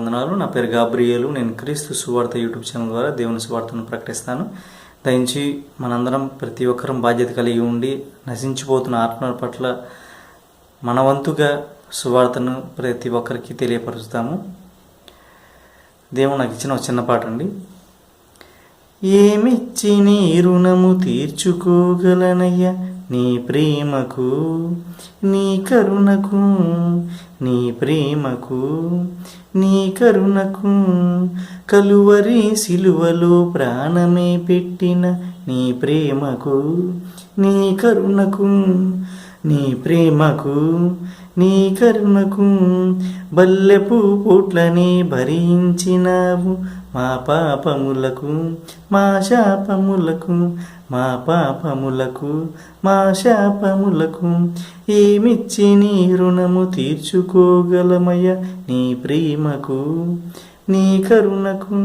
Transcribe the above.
వందనాలు. నా పేరు గాబ్రియేలు. నేను క్రీస్తు సువార్త యూట్యూబ్ ఛానల్ ద్వారా దేవుని సువార్తను ప్రకటిస్తాను. దయించి మనందరం ప్రతి ఒక్కరం బాధ్యత కలిగి ఉండి నశించిపోతున్న ఆత్మల పట్ల మన వంతుగా సువార్తను ప్రతి ఒక్కరికి తెలియపరుస్తాము. దేవుడు నాకు ఇచ్చిన ఒక చిన్న పాట అండి ఏమిచ్చి నీ రుణము తీర్చుకోగలనయ్యా? నీ ప్రేమకు నీ కరుణకు నీ ప్రేమకు నీ కరుణకు కలువరి సిలువలో ప్రాణమే పెట్టిన నీ ప్రేమకు నీ కరుణకు నీ ప్రేమకు నీ కరుణకు బల్లెపు పుట్లని భరించినావు మా పాపములకు మా శాపములకు మా పాపములకు మా శాపములకు ఏమిచ్చి నీ రుణము తీర్చుకోగలమయ్య నీ ప్రేమకు నీ కరుణకు?